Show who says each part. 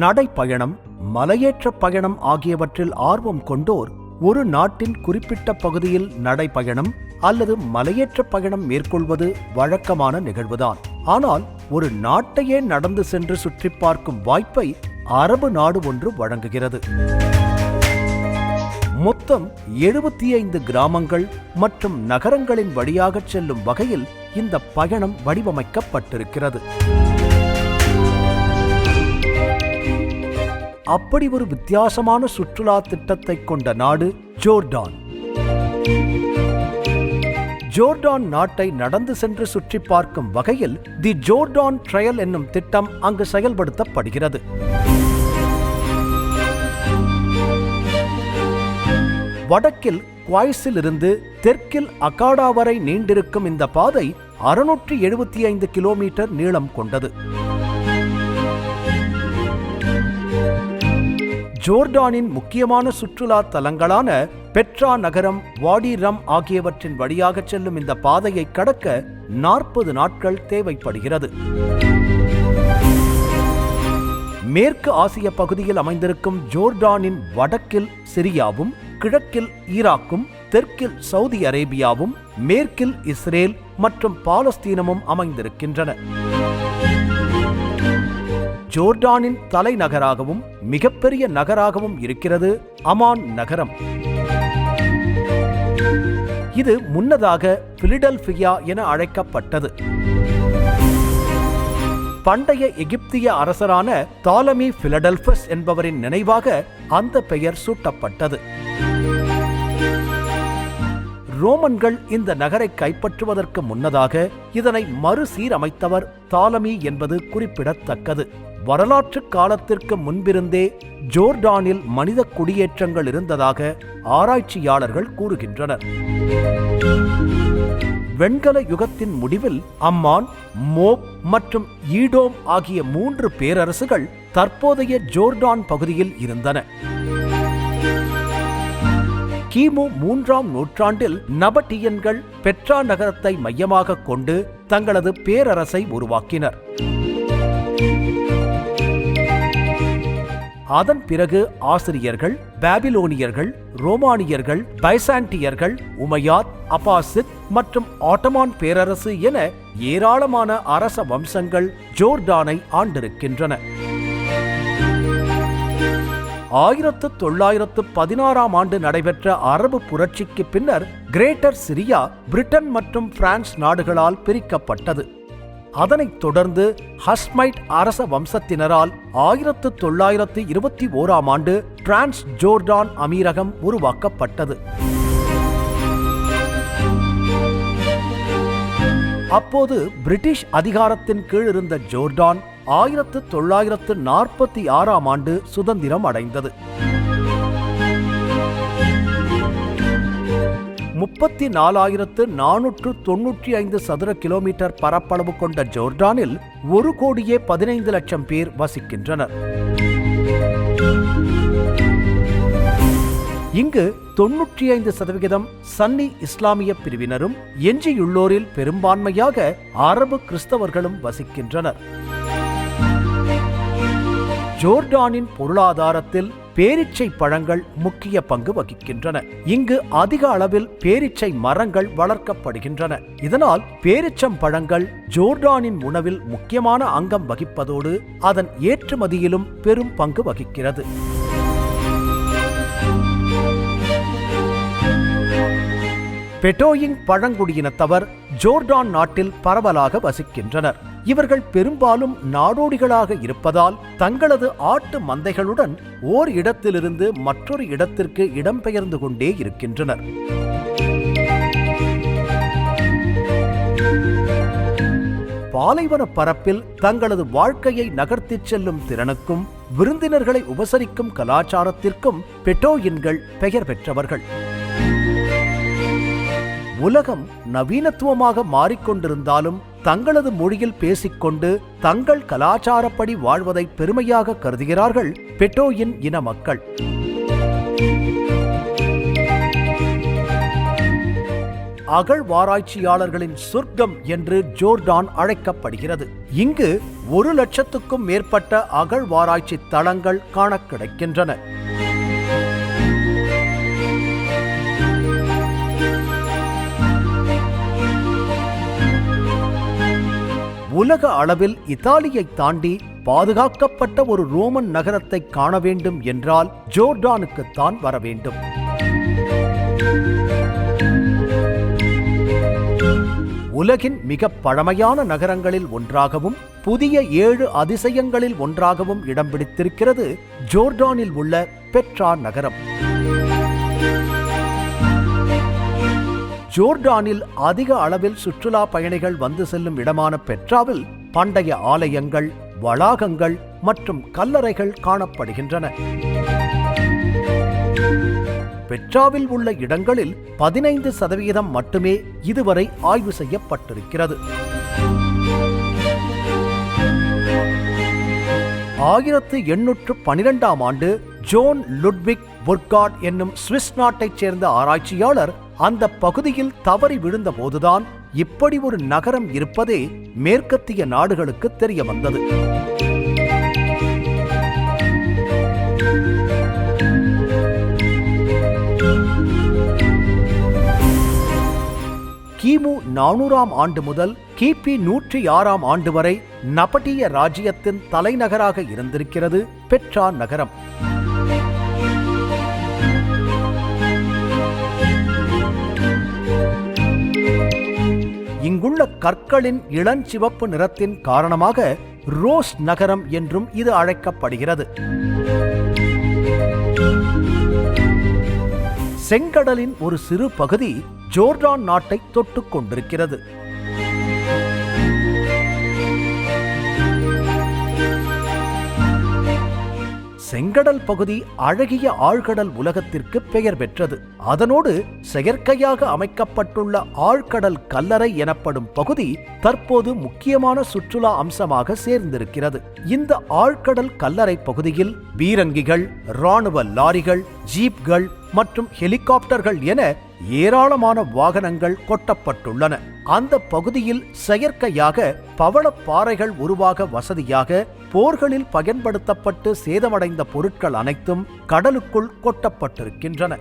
Speaker 1: நடைப்பயணம் மலையேற்ற பயணம் ஆகியவற்றில் ஆர்வம் கொண்டோர் ஒரு நாட்டின் குறிப்பிட்ட பகுதியில் நடைப்பயணம் அல்லது மலையேற்ற பயணம் மேற்கொள்வது வழக்கமான நிகழ்வுதான். ஆனால் ஒரு நாட்டையே நடந்து சென்று சுற்றி பார்க்கும் வாய்ப்பை அரபு நாடு ஒன்று வழங்குகிறது. மொத்தம் எழுபத்தி ஐந்து கிராமங்கள் மற்றும் நகரங்களின் வழியாகச் செல்லும் வகையில் இந்த பயணம் வடிவமைக்கப்பட்டிருக்கிறது. அப்படி ஒரு வித்தியாசமான சுற்றுலா திட்டத்தை கொண்ட நாடு ஜோர்டான். ஜோர்டான் நாட்டை நடந்து சென்று சுற்றி பார்க்கும் வகையில் தி ஜோர்டான் ட்ரையல் என்னும் திட்டம் அங்கு செயல்படுத்தப்படுகிறது. வடக்கில் குவாய்ஸில் இருந்து தெற்கில் அகாடா வரை நீண்டிருக்கும் இந்த பாதை அறுநூற்றி எழுபத்தி ஐந்து கிலோமீட்டர் நீளம் கொண்டது. ஜோர்டானின் முக்கியமான சுற்றுலா தலங்களான பெட்ரா நகரம் வாடி ரம் ஆகியவற்றின் வழியாக செல்லும் இந்த பாதையை கடக்க நாற்பது நாட்கள் தேவைப்படுகிறது. மேற்கு ஆசிய பகுதியில் அமைந்திருக்கும் ஜோர்டானின் வடக்கில் சிரியாவும் கிழக்கில் ஈராக்கும் தெற்கில் சவுதி அரேபியாவும் மேற்கில் இஸ்ரேல் மற்றும் பாலஸ்தீனமும் அமைந்திருக்கின்றன. ஜோர்டானின் தலைநகராகவும் மிகப்பெரிய நகராகவும் இருக்கிறது அமான் நகரம். இது முன்னதாக பிலிடல்பியா என அழைக்கப்பட்டது. பண்டைய எகிப்திய அரசரான தாலமி பிலடல்பஸ் என்பவரின் நினைவாக அந்த பெயர் சூட்டப்பட்டது. ரோமன்கள் இந்த நகரை கைப்பற்றுவதற்கு முன்னதாக இதனை மறுசீரமைத்தவர் தாலமி என்பது குறிப்பிடத்தக்கது. வரலாற்று காலத்திற்கு முன்பிருந்தே ஜோர்டானில் மனித குடியேற்றங்கள் இருந்ததாக ஆராய்ச்சியாளர்கள் கூறுகின்றனர். வெண்கல யுகத்தின் முடிவில் அம்மான் மோப் மற்றும் ஈடோம் ஆகிய மூன்று பேரரசுகள் தற்போதைய ஜோர்டான் பகுதியில் இருந்தன. கிமு மூன்றாம் நூற்றாண்டில் நபட்டியன்கள் பெட்ரா நகரத்தை மையமாக கொண்டு தங்களது பேரரசை உருவாக்கினர். அதன் பிறகு ஆசிரியர்கள் பாபிலோனியர்கள் ரோமானியர்கள் பைசாண்டியர்கள் உமையாத் அபாசித் மற்றும் ஆட்டமான் பேரரசு என ஏராளமான அரச வம்சங்கள் ஜோர்டானை ஆண்டிருக்கின்றன. ஆயிரத்து தொள்ளாயிரத்து பதினாறாம் ஆண்டு நடைபெற்ற அரபு புரட்சிக்கு பின்னர் கிரேட்டர் சிரியா பிரிட்டன் மற்றும் பிரான்ஸ் நாடுகளால் பிரிக்கப்பட்டது. அதனைத் தொடர்ந்து ஹஸ்மைட் அரச வம்சத்தினரால் ஆயிரத்து தொள்ளாயிரத்து இருபத்தி ஓராம் ஆண்டு டிரான்ஸ் ஜோர்டான் அமீரகம் உருவாக்கப்பட்டது. அப்போது பிரிட்டிஷ் அதிகாரத்தின் கீழ் இருந்த ஜோர்டான் ஆயிரத்து தொள்ளாயிரத்து நாற்பத்தி ஆறாம் ஆண்டு சுதந்திரம் அடைந்தது. முப்பத்தி நாலாயிரத்து நானூற்று தொன்னூற்றி ஐந்து சதுர கிலோமீட்டர் பரப்பளவு கொண்ட ஜோர்டானில் ஒரு கோடியே பதினைந்து லட்சம் பேர் வசிக்கின்றனர். இங்கு தொன்னூற்றி ஐந்து சதவிகிதம் சன்னி இஸ்லாமிய பிரிவினரும் எஞ்சியுள்ளோரில் பெரும்பான்மையாக அரபு கிறிஸ்தவர்களும் வசிக்கின்றனர். ஜோர்டானின் பொருளாதாரத்தில் பேரிச்சை பழங்கள் முக்கிய பங்கு வகிக்கின்றன. இங்கு அதிக அளவில் பேரிச்சை மரங்கள் வளர்க்கப்படுகின்றன. இதனால் பேரிச்சம் பழங்கள் ஜோர்டானின் உணவில் முக்கியமான அங்கம் வகிப்பதோடு அதன் ஏற்றுமதியிலும் பெரும் பங்கு வகிக்கிறது. பெட்டோயிங் பழங்குடியினத்தவர் ஜோர்டான் நாட்டில் பரவலாக வசிக்கின்றனர். இவர்கள் பெரும்பாலும் நாடோடிகளாக இருப்பதால் தங்களது ஆட்டு மந்தைகளுடன் ஓர் இடத்திலிருந்து மற்றொரு இடத்திற்கு இடம்பெயர்ந்து கொண்டே இருக்கின்றனர். பாலைவன பரப்பில் தங்களது வாழ்க்கையை நகர்த்திச் செல்லும் திறனுக்கும் விருந்தினர்களை உபசரிக்கும் கலாச்சாரத்திற்கும் பெட்டோயின்கள் பெயர் பெற்றவர்கள். உலகம் நவீனத்துவமாக மாறிக்கொண்டிருந்தாலும் தங்களது மொழியில் பேசிக்கொண்டு தங்கள் கலாச்சாரப்படி வாழ்வதை பெருமையாக கருதுகிறார்கள் பெட்டோயின் இன மக்கள். அகழ்வாராய்ச்சியாளர்களின் சொர்க்கம் என்று ஜோர்டான் அழைக்கப்படுகிறது. இங்கு ஒரு லட்சத்துக்கும் மேற்பட்ட அகழ்வாராய்ச்சி தளங்கள் காண கிடைக்கின்றன. உலக அளவில் இத்தாலியை தாண்டி பாதுகாக்கப்பட்ட ஒரு ரோமன் நகரத்தை காண வேண்டும் என்றால் ஜோர்டானுக்குத்தான் வர வேண்டும். உலகின் மிக பழமையான நகரங்களில் ஒன்றாகவும் புதிய ஏழு அதிசயங்களில் ஒன்றாகவும் இடம் பிடித்திருக்கிறது ஜோர்டானில் உள்ள பெட்ரா நகரம். ஜோர்டானில் அதிக அளவில் சுற்றுலா பயணிகள் வந்து செல்லும் இடமான பெட்ராவில் பண்டைய ஆலயங்கள் வளாகங்கள் மற்றும் கல்லறைகள் காணப்படுகின்றன. பெட்ராவில் உள்ள இடங்களில் பதினைந்து சதவீதம் மட்டுமே இதுவரை ஆய்வு செய்யப்பட்டிருக்கிறது. ஆயிரத்து எண்ணூற்று பனிரெண்டாம் ஆண்டு ஜோன் லுட்விக் புர்காட் என்னும் சுவிஸ் நாட்டைச் சேர்ந்த ஆராய்ச்சியாளர் அந்த பகுதியில் தவறி விழுந்தபோதுதான் இப்படி ஒரு நகரம் இருப்பதே மேற்கத்திய நாடுகளுக்கு தெரிய வந்தது. கிமு நானூறாம் ஆண்டு முதல் கிபி நூற்றி ஆறாம் ஆண்டு வரை நபட்டிய ராஜ்யத்தின் தலைநகராக இருந்திருக்கிறது பெட்ரா நகரம். இங்குள்ள கற்களின் இளஞ்சிவப்பு நிறத்தின் காரணமாக ரோஸ் நகரம் என்றும் இது அழைக்கப்படுகிறது. செங்கடலின் ஒரு சிறு பகுதி ஜோர்டான் நாட்டை தொட்டுக் கொண்டிருக்கிறது. செங்கடல் பகுதி அழகிய ஆழ்கடல் உலகத்திற்கு பெயர் பெற்றது. அதனோடு செயற்கையாக அமைக்கப்பட்டுள்ள ஆழ்கடல் கல்லறை எனப்படும் பகுதி தற்போது முக்கியமான சுற்றுலா அம்சமாக சேர்ந்திருக்கிறது. இந்த ஆழ்கடல் கல்லறை பகுதியில் பீரங்கிகள் ராணுவ லாரிகள் ஜீப்கள் மற்றும் ஹெலிகாப்டர்கள் என ஏராளமான வாகனங்கள் கொட்டப்பட்டுள்ளன. அந்த பகுதியில் செயற்கையாக பவளப்பாறைகள் உருவாக வசதியாக போர்களில் பயன்படுத்தப்பட்டு சேதமடைந்த பொருட்கள் அனைத்தும் கடலுக்குள் கொட்டப்பட்டிருக்கின்றன.